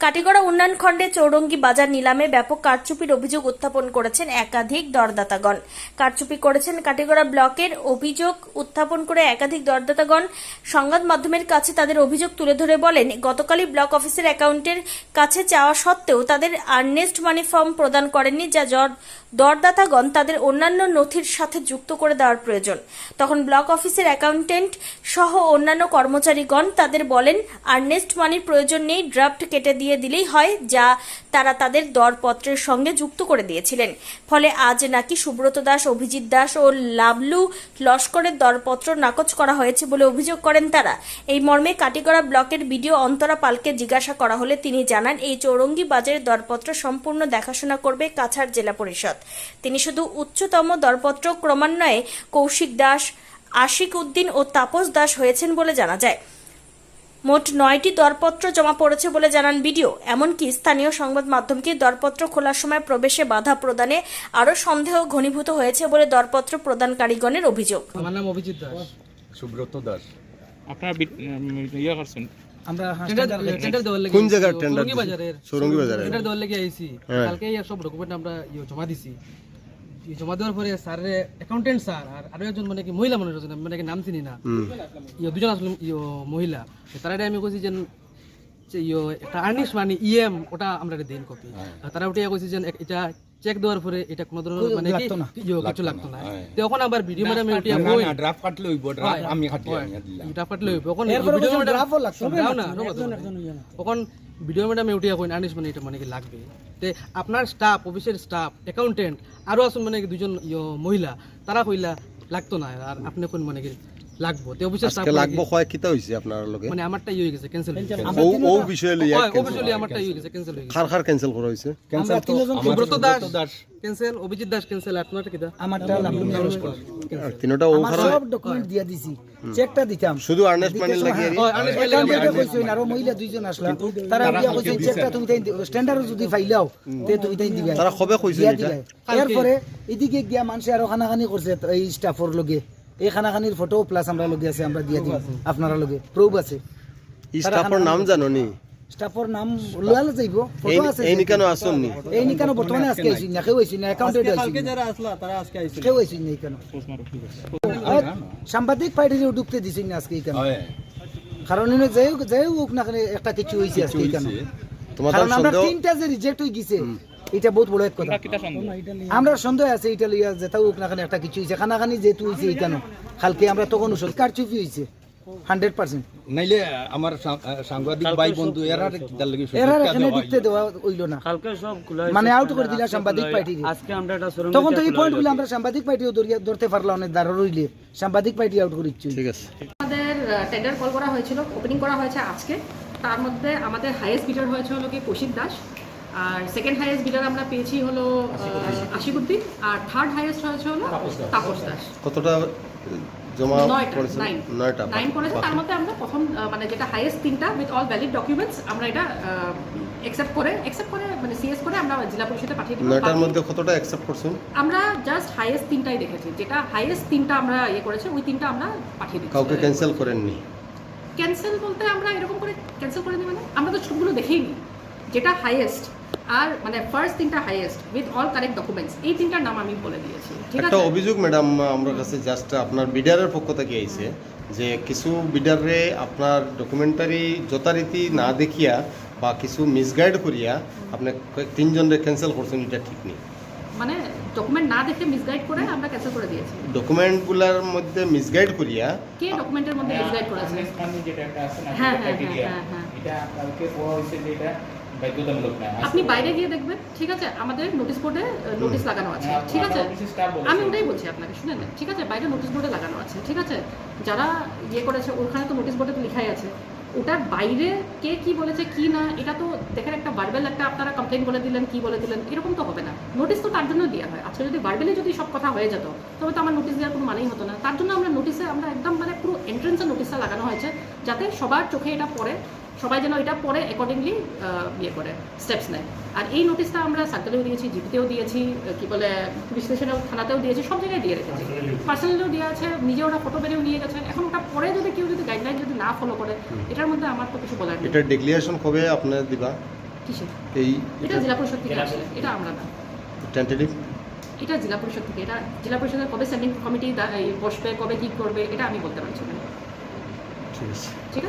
কাটিগড়া উন্নয়ন খণ্ডে চৌরঙ্গি বাজার নিলামে ব্যাপক কারচুপির অভিযোগ উত্থাপন করেছেন একাধিক দরদাতাগণ। কারচুপি করেছেন কাটিগড়া ব্লকের অভিযোগ উত্থাপন করে একাধিক দরদাতাগণ। সংবাদ মাধ্যমের কাছে তাদের অভিযোগ তুলে ধরে বলেন, গতকালই ব্লক অফিসের অ্যাকাউন্টের কাছে চাওয়া সত্ত্বেও তাদের আর্নেস্ট মানি ফর্ম প্রদান করেননি, যা দরদাতাগণ তাদের অন্যান্য নথির সাথে যুক্ত করে দেওয়ার প্রয়োজন। তখন ব্লক অফিসের অ্যাকাউন্টেন্ট সহ অন্যান্য কর্মচারীগণ তাদের বলেন আর্নেস্ট মানির প্রয়োজন নেই, ড্রাফট কেটে দিয়ে দিলেই হয়, যা তারা তাদের দরপত্রের সঙ্গে যুক্ত করে দিয়েছিলেন। ফলে আজ নাকি সুব্রত দাস, অভিজিৎ দাস ও লাভলু লস্করের দরপত্র নাকচ করা হয়েছে বলে অভিযোগ করেন তারা। এই মর্মে কাটিগড়া ব্লকের বিডিও অন্তরা পালকে জিজ্ঞাসা করা হলে তিনি জানান, এই চৌরঙ্গি বাজারের দরপত্র সম্পূর্ণ দেখাশোনা করবে কাছাড় জেলা পরিষদ। তিনি শুধু উচ্চতম দরপত্র ক্রমান্বয়ে কৌশিক দাস, আশিক উদ্দিন ও তাপস দাস হয়েছেন বলে জানা যায়। মোট নয়টি দরপত্র জমা পড়েছে বলে জানান বিডিও। এমনকি স্থানীয় সংবাদ মাধ্যমকে দরপত্র খোলার সময় প্রবেশে বাধা প্রদানে আরও সন্দেহ ঘনীভূত হয়েছে বলে দরপত্র প্রদানকারীগণের অভিযোগ। আমার নাম অভিজিৎ দাস। সুব্রত দাস। আপনারা ইয়ে করছেন। আমরা টেন্ডার টেন্ডার দেওয়ার লাগি কোন জায়গার টেন্ডার সরঙ্গি বাজারে টেন্ডার দেওয়ার লাগি আইছি। হ্যাঁ। কালকে সব ডকুমেন্ট আমরা ইয়ে জমা দিছি। জমা দেওয়ার পরে স্যার অ্যাকাউন্টেন্ট স্যার আর আরও একজন মানে কি মহিলা মানুষ মানে নাম চিনি না। ইয়ে দুজন আসলাম ইয়ে মহিলা। তারা আমি কইছি যে যে ইয়ে একটা আর্নিশ মানে ইএম ওটা আমরা দেন কপি তারা উঠে কইছি যে এটা চেক দেওয়ার পরে এটা কোনো ধরনের মানে কি ইয়ে কিছু লাগতো না। তখন আবার ভিডিও ম্যাডাম উঠিয়া কই ড্রাফট কাটলে হইব ড্রাফট আমি কাটি আমি দিলাম। হইব। এখন ভিডিও ম্যাডাম দাও না। এখন ভিডিও ম্যাডামে উঠিয়া কইন আনিস মানে এটা মানে কি লাগবে? তে আপনার স্টাফ অফিসের স্টাফ অ্যাকাউন্টেন্ট আরও আছেন মানে কি দুজন ইয়ো মহিলা তারা কইলা লাগতো না। আর আপনি কোন মানে কি লাগবো। তে অফিসের আজকে লাগবো কয় কিতা হইছে আপনার লগে? মানে আমারটা ইয়ে হয়ে গেছে। ক্যান্সেল ও ও বিষয়ে লইয়া অফিসিয়ালি আমারটা ইয়ে হয়ে। গেছে ক্যান্সেল হয়ে গেছে। খার খার ক্যান্সেল করা হইছে? ক্যান্সেল তো সুব্রত দাস ক্যান্সেল অভিজিৎ দাস ক্যান্সেল আপনারটা কিটা আমারটা লাভলু নমস্কার তিনটা ও খারাপ। সব ডকুমেন্ট দিয়া দিছি। চেকটা দিতাম। শুধু আর্নেস্ট মানি লাগি ওই আনিস ভাই অ্যাকাউন্টেন্টে কইছেন আর মহিলা দুইজন আসলা। তারা দিয়া কইছেন চেকটা তুমি তাই স্ট্যান্ডার্ড যদি ফাইলাও তে তুমি তাই দিবা। তারা কবে কইছেন এটা? এরপরে এদিকে গিয়া মানুষে আরও খানাখানি করছে এই স্টাফর লগে। এই খানাখানির ফটো প্লাস আমরা লগে আছে আমরা দিয়া দিই আপনারা লগে। প্রুফ আছে। স্টাফের নাম জানো নি? স্টাফর নাম লোয়াল যাইব। ফটো আছে এই নিকানো আসন নি? এই নিকানো বর্তমানে আজকে আইছি না কেউ আইছি না অ্যাকাউন্টেন্ট আইছি যারা আসলা তারা আজকে আইছি কেউ আইছি না এখানে সাংবাদিক পার্টির ঢুকতে দিছি না আজকে এখানে কারণ এনে যাই হোক যাই হোক না কেন একটা কিছু হয়েছে আজকে এখানে তোমাদের আমরা সন্দেহ তিনটা যে রিজেক্ট হয়ে গেছে এটা বহুত বড় এক কথা। আমরা সন্দেহ আছে এটা লইয়া যে তাও হোক না কেন একটা কিছু হয়েছে। খানাখানি যেহেতু হয়েছে এখানে কালকে আমরা তখন ওষুধ কারচুপি হয়েছে হান্ড্রেড পার্সেন্ট নাইলে আমার সাংবাদিক ভাই বন্ধু এরা এরা এখানে ঢুকতে দেওয়া হইল না। মানে আউট করে দিলা সাংবাদিক পার্টি আজকে আমরা এটা তখন তো এই পয়েন্টগুলো আমরা সাংবাদিক পার্টিও ধরিয়া- ধরতে পারলাম না দাঁড়ো রইলে। সাংবাদিক পার্টি আউট করে দিচ্ছি ঠিক আছে। আমাদের টেন্ডার কল করা হয়েছিল ওপেনিং করা হয়েছে আজকে। তার মধ্যে আমাদের হাইয়েস্ট বিডার হয়েছে হলো কি কৌশিক দাস। আর সেকেন্ড হাইয়েস্ট বিডার আমরা পেয়েছি হলো আশিকুদ্দিন। আর থার্ড হাইয়েস্ট হয়েছে হলো তাপস দাস। কতটা জমা করেছে নয়টা নাইন করেছে তার মধ্যে আমরা প্রথম মানে যেটা হাইয়েস্ট তিনটা উইথ অল ভ্যালিড ডকুমেন্টস আমরা এটা অ্যাকসেপ্ট করে অ্যাকসেপ্ট করে মানে সিএস করে আমরা জেলা পরিষদে পাঠিয়ে দিব নয়টার মধ্যে কতটা অ্যাকসেপ্ট করছেন? আমরা জাস্ট হাইয়েস্ট তিনটাই দেখেছি। যেটা হাইয়েস্ট তিনটা আমরা ইয়ে করেছি ওই তিনটা আমরা পাঠিয়ে দিচ্ছি। কাউকে ক্যান্সেল করেননি? ক্যান্সেল বলতে আমরা এরকম করে ক্যান্সেল করে দিই মানে? আমরা তো সবগুলো দেখেই নি যেটা হাইয়েস্ট আর মানে ফার্স্ট তিনটা highest with all correct documents এই তিনটার নাম আমি বলে দিয়েছি। ঠিক একটা আছে? অভিযোগ ম্যাডাম আমার কাছে জাস্ট আপনার বিডারের পক্ষ থেকে আইছে যে কিছু বিডারে আপনার ডকুমেন্টারি যথারীতি না দেখিয়া বা কিছু মিসগাইড করিয়া আপনি তিনজনরে ক্যান্সেল করছেন এটা ঠিক নেই। মানে ডকুমেন্ট না দেখে মিসগাইড করে আমরা ক্যান্সেল করে দিয়েছি। ডকুমেন্টগুলোর মধ্যে মিসগাইড করিয়া কে ডকুমেন্টের মধ্যে মিসগাইড করেছে? আর্নেস্ট মানি যেটা একটা আছে না হ্যাঁ, হ্যাঁ, হ্যাঁ, হ্যাঁ, এটা কালকে কোয়া হয়েছে যে এটা বাধ্যতামূলক না আপনি বাইরে গিয়ে দেখবেন ঠিক আছে? আমাদের নোটিশ বোর্ডে নোটিশ লাগানো আছে হ্যাঁ, ঠিক আছে? বলেছে। আমি ওটাই বলছি আপনাকে শুনেন ঠিক আছে? বাইরে নোটিশ বোর্ডে লাগানো আছে ঠিক আছে? যারা ইয়ে করেছে ওখানে তো নোটিশ বোর্ডে তো লেখাই আছে। ওটার বাইরে কে কি বলেছে কি না এটা তো দেখেন একটা ভার্বেল একটা আপনারা কমপ্লেন বলে দিলেন কি বলে দিলেন এরকম তো হবে না। নোটিশ তো তার জন্য দেওয়া হয়। আজকে যদি ভার্বেলি যদি সব কথা হয়ে যেত তবে তো আমার নোটিশ দেওয়ার কোনো মানেই হতো না। তার জন্য আমরা নোটিশে আমরা একদম মানে পুরো এন্ট্রেন্সে নোটিশটা লাগানো হয়েছে যাতে সবার চোখে এটা পড়ে। সবাই যেন এটা পরে অ্যাকর্ডিংলি ইয়ে করে স্টেপস নেয়। আর এই নোটিশটা আমরা সার্কেলেও দিয়েছি জিপিতেও দিয়েছি কি বলে স্টেশনেও থানাতেও দিয়েছি সব জায়গায় দিয়ে রেখেছি। পার্সোনালিও দেওয়া আছে নিজে ওরা ফটো বেরিয়েও নিয়ে গেছে। এখন ওটা পরে যদি কেউ যদি গাইডলাইন যদি না ফলো করে এটার মধ্যে আমার তো কিছু বলার এটা ডিক্লিয়ারেশন কবে আপনার দিবা? কিসে এই এটা জেলা পরিষদ থেকে আসে এটা আমরা না। টেন্টেটিভ এটা জেলা পরিষদ থেকে এটা জেলা পরিষদের কবে স্ট্যান্ডিং কমিটি বসবে কবে কি করবে এটা আমি বলতে পারছি না। ঠিক আছে। ঠিক আছে?